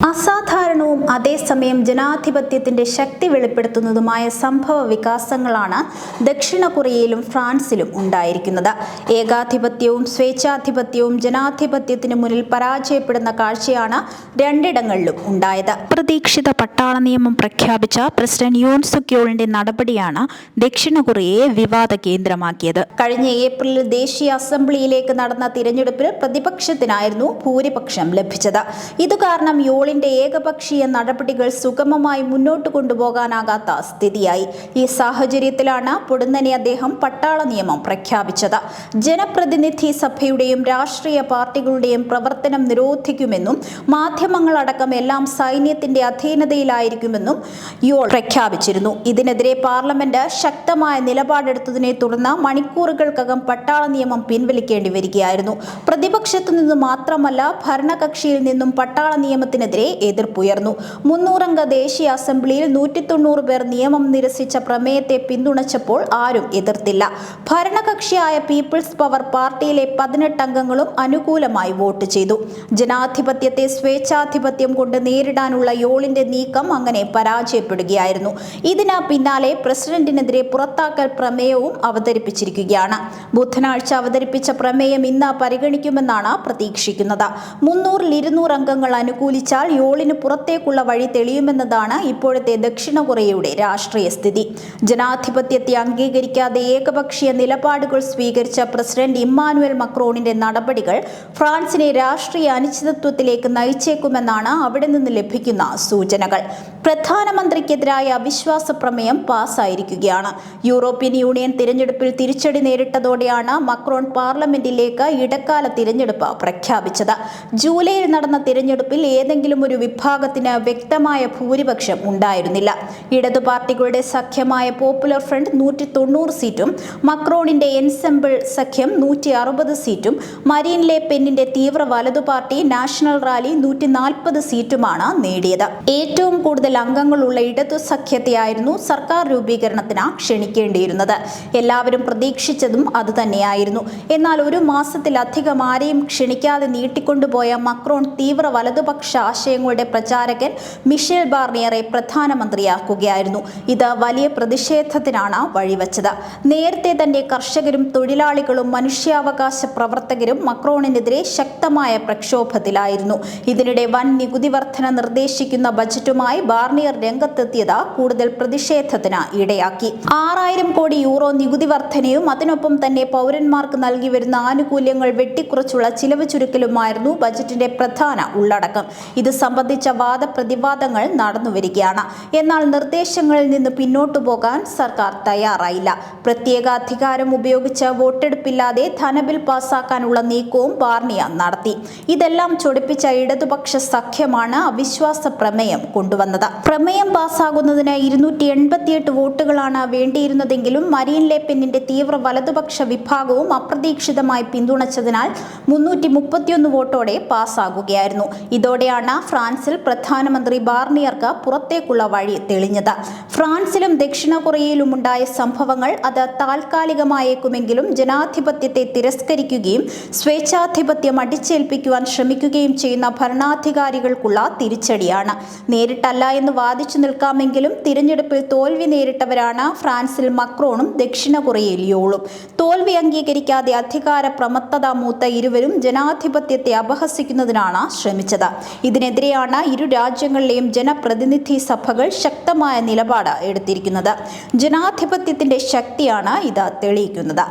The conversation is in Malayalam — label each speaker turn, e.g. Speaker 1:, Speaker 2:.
Speaker 1: അസാധാരണ അസാധാരണവും അതേസമയം ജനാധിപത്യത്തിന്റെ ശക്തി വെളിപ്പെടുത്തുന്നതുമായ സംഭവ വികാസങ്ങളാണ് ദക്ഷിണ കൊറിയയിലും ഫ്രാൻസിലും ഉണ്ടായിരിക്കുന്നത്. ഏകാധിപത്യവും സ്വേച്ഛാധിപത്യവും ജനാധിപത്യത്തിന് മുന്നിൽ പരാജയപ്പെടുന്ന കാഴ്ചയാണ് രണ്ടിടങ്ങളിലും ഉണ്ടായത്. പ്രതീക്ഷിത പട്ടാള നിയമം പ്രഖ്യാപിച്ച പ്രസിഡന്റ് യൂൺ സുക്യോളിന്റെ നടപടിയാണ് ദക്ഷിണ കൊറിയയെ വിവാദ കേന്ദ്രമാക്കിയത്. കഴിഞ്ഞ ഏപ്രിലിൽ ദേശീയ അസംബ്ലിയിലേക്ക് നടന്ന തിരഞ്ഞെടുപ്പിൽ പ്രതിപക്ഷത്തിനായിരുന്നു ഭൂരിപക്ഷം ലഭിച്ചത്. ഇത് കാരണം യോളിന്റെ ഏകപക്ഷീയ നടപടികൾ സുഗമമായി മുന്നോട്ട് കൊണ്ടുപോകാനാകാത്ത സ്ഥിതിയായി. ഈ സാഹചര്യത്തിലാണ് പൊടുന്നനെ അദ്ദേഹം പട്ടാള നിയമം പ്രഖ്യാപിച്ചത്. ജനപ്രതിനിധി സഭയുടെയും രാഷ്ട്രീയ പാർട്ടികളുടെയും പ്രവർത്തനം നിരോധിക്കുമെന്നും മാധ്യമങ്ങളടക്കം എല്ലാം സൈന്യത്തിന്റെ അധീനതയിലായിരിക്കുമെന്നും യോൾ പ്രഖ്യാപിച്ചിരുന്നു. ഇതിനെതിരെ പാർലമെന്റ് ശക്തമായ നിലപാടെടുത്തതിനെ തുടർന്ന് മണിക്കൂറുകൾക്കകം പട്ടാള നിയമം പിൻവലിക്കേണ്ടി വരികയായിരുന്നു. പ്രതിപക്ഷത്തു നിന്ന് മാത്രമല്ല ഭരണകക്ഷിയിൽ നിന്നും പട്ടാള നിയമത്തിനെതിരെ എതിർപ്പുയർന്നു. മുന്നൂറംഗ ദേശീയ അസംബ്ലിയിൽ നൂറ്റി തൊണ്ണൂറ് പേർ നിയമം നിരസിച്ച പ്രമേയത്തെ പിന്തുണച്ചപ്പോൾ ആരും എതിർത്തില്ല. ഭരണകക്ഷിയായ പീപ്പിൾസ് പവർ പാർട്ടിയിലെ പതിനെട്ട് അംഗങ്ങളും അനുകൂലമായി വോട്ട് ചെയ്തു. ജനാധിപത്യത്തെ സ്വേച്ഛാധിപത്യം കൊണ്ട് നേരിടാനുള്ള യോളിന്റെ നീക്കം അങ്ങനെ പരാജയപ്പെടുകയായിരുന്നു. ഇതിന് പിന്നാലെ പ്രസിഡന്റിനെതിരെ പുറത്താക്കൽ പ്രമേയവും അവതരിപ്പിച്ചിരിക്കുകയാണ്. ബുധനാഴ്ച അവതരിപ്പിച്ച പ്രമേയം ഇന്ന് പരിഗണിക്കുമെന്നാണ് പ്രതീക്ഷിക്കുന്നത്. മുന്നൂറിൽ ഇരുന്നൂറ് അംഗങ്ങൾ അനുകൂലിച്ചാൽ യോളിന് പുറത്തേക്കുള്ള വഴി തെളിയുമെന്നതാണ് ഇപ്പോഴത്തെ ദക്ഷിണ കൊറിയയുടെ രാഷ്ട്രീയ സ്ഥിതി. ജനാധിപത്യത്തെ അംഗീകരിക്കാതെ ഏകപക്ഷീയ നിലപാടുകൾ സ്വീകരിച്ച പ്രസിഡന്റ് ഇമ്മാനുവൽ മക്രോണിന്റെ നടപടികൾ ഫ്രാൻസിനെ രാഷ്ട്രീയ അനിശ്ചിതത്വത്തിലേക്ക് നയിച്ചേക്കുമെന്നാണ് അവിടെ നിന്ന് ലഭിക്കുന്ന സൂചനകൾ. പ്രധാനമന്ത്രിക്കെതിരായ അവിശ്വാസ പ്രമേയം പാസ്സായിരിക്കുകയാണ് യൂറോപ്യൻ യൂണിയൻ തിരഞ്ഞെടുപ്പിൽ തിരിച്ചടി നേരിട്ടതോടെയാണ് മക്രോൺ പാർലമെന്റിലേക്ക് ഇടക്കാല തിരഞ്ഞെടുപ്പ് പ്രഖ്യാപിച്ചത്. ജൂലൈയിൽ നടന്ന തിരഞ്ഞെടുപ്പിൽ ഏതെങ്കിലും ഒരു വിഭാഗത്തിന് വ്യക്തമായ ഭൂരിപക്ഷം ഉണ്ടായിരുന്നില്ല. ഇടതു പാർട്ടികളുടെ സഖ്യമായ പോപ്പുലർ ഫ്രണ്ട് നൂറ്റി തൊണ്ണൂറ് സീറ്റും മക്രോണിന്റെ എൻസെമ്പിൾ സഖ്യം നൂറ്റി അറുപത് സീറ്റും മരീൻ ലെ പെന്നിന്റെ തീവ്ര വലതു പാർട്ടി നാഷണൽ റാലി നൂറ്റി നാൽപ്പത് സീറ്റുമാണ് നേടിയത്. ഏറ്റവും കൂടുതൽ അംഗങ്ങളുള്ള ഇടതു സഖ്യത്തെയായിരുന്നു സർക്കാർ രൂപീകരണത്തിന് ക്ഷണിക്കേണ്ടിയിരുന്നത്. എല്ലാവരും പ്രതീക്ഷിച്ചതും അതുതന്നെയായിരുന്നു എന്നാൽ ഒരു മാസത്തിലധികം ആരെയും ക്ഷണിക്കാതെ നീട്ടിക്കൊണ്ടുപോയ മക്രോൺ തീവ്ര വലതുപക്ഷ ആശയങ്ങളുടെ പ്രചാരകൻ മിഷേൽ ബാർണിയറെ പ്രധാനമന്ത്രിയാക്കുകയായിരുന്നു. ഇത് വലിയ പ്രതിഷേധത്തിനാണ് വഴിവെച്ചത്. നേരത്തെ തന്നെ കർഷകരും തൊഴിലാളികളും മനുഷ്യാവകാശ പ്രവർത്തകരും മക്രോണിനെതിരെ ശക്തമായ പ്രക്ഷോഭത്തിലായിരുന്നു. ഇതിനിടെ വൻ നികുതി വർധന നിർദ്ദേശിക്കുന്ന ബജറ്റുമായി ബാർണിയർ രംഗത്തെത്തിയത് കൂടുതൽ പ്രതിഷേധത്തിന് ഇടയാക്കി. ആറായിരം കോടി യൂറോ നികുതി വർധനയും അതിനൊപ്പം തന്നെ പൗരന്മാർക്ക് നൽകി വരുന്ന ആനുകൂല്യങ്ങൾ വെട്ടിക്കുറച്ചുള്ള ചിലവ് ചുരുക്കലുമായിരുന്നു ബജറ്റിന്റെ പ്രധാന ഉള്ളടക്കം. ഇത് സംബന്ധിച്ച വാദപ്രതിവാദങ്ങൾ നടന്നുവരികയാണ്. എന്നാൽ നിർദ്ദേശങ്ങളിൽ നിന്ന് പിന്നോട്ടു പോകാൻ സർക്കാർ തയ്യാറായില്ല. പ്രത്യേക അധികാരം ഉപയോഗിച്ച് വോട്ടെടുപ്പില്ലാതെ ധനബിൽ പാസാക്കാനുള്ള നീക്കവും ബാർണിയ നടത്തി. ഇതെല്ലാം ചൊടിപ്പിച്ച ഇടതുപക്ഷ സഖ്യമാണ് അവിശ്വാസ പ്രമേയം കൊണ്ടുവന്നത്. പ്രമേയം പാസാകുന്നതിന് ഇരുന്നൂറ്റി എൺപത്തിയെട്ട് വോട്ടുകളാണ് വേണ്ടിയിരുന്നതെങ്കിലും മരീൻ ലെ പെന്നിന്റെ തീവ്ര വലതുപക്ഷ വിഭാഗവും അപ്രതീക്ഷിതമായി പിന്തുണച്ചതിനാൽ മുന്നൂറ്റി മുപ്പത്തിയൊന്ന് വോട്ടോടെ പാസ്സാകുകയായിരുന്നു ഇതോടെയാണ് ഫ്രാൻസിൽ പ്രധാനമന്ത്രി ബാർണിയർക്ക് പുറത്തേക്കുള്ള വഴി തെളിഞ്ഞത്. ഫ്രാൻസിലും ദക്ഷിണ കൊറിയയിലും ഉണ്ടായ സംഭവങ്ങൾ അത് താൽക്കാലികമായേക്കുമെങ്കിലും ജനാധിപത്യത്തെ തിരസ്കരിക്കുകയും സ്വേച്ഛാധിപത്യം അടിച്ചേൽപ്പിക്കുവാൻ ശ്രമിക്കുകയും ചെയ്യുന്ന ഭരണാധികാരികൾക്കുള്ള തിരിച്ചടിയാണ്. നേരിട്ടല്ല എന്ന് വാദിച്ചു നിൽക്കാമെങ്കിലും തിരഞ്ഞെടുപ്പിൽ തോൽവി നേരിട്ടവരാണ് ഫ്രാൻസിൽ മക്രോണും ദക്ഷിണ കൊറിയയിൽ യോളും തോൽവി അംഗീകരിക്കാതെ അധികാര പ്രമത്തത മൂത്ത ഇരുവരും ജനാധിപത്യത്തെ അപഹസിക്കുന്നതിനാണ് ശ്രമിച്ചത്. ഇതിനെതിരെയാണ് ഇരു രാജ്യങ്ങളിലെയും ജനപ്രതിനിധി സഭകൾ ശക്തമായ നിലപാട് എടുത്തിരിക്കുന്നത്. ജനാധിപത്യത്തിന്റെ ശക്തിയാണ് ഇത് തെളിയിക്കുന്നത്.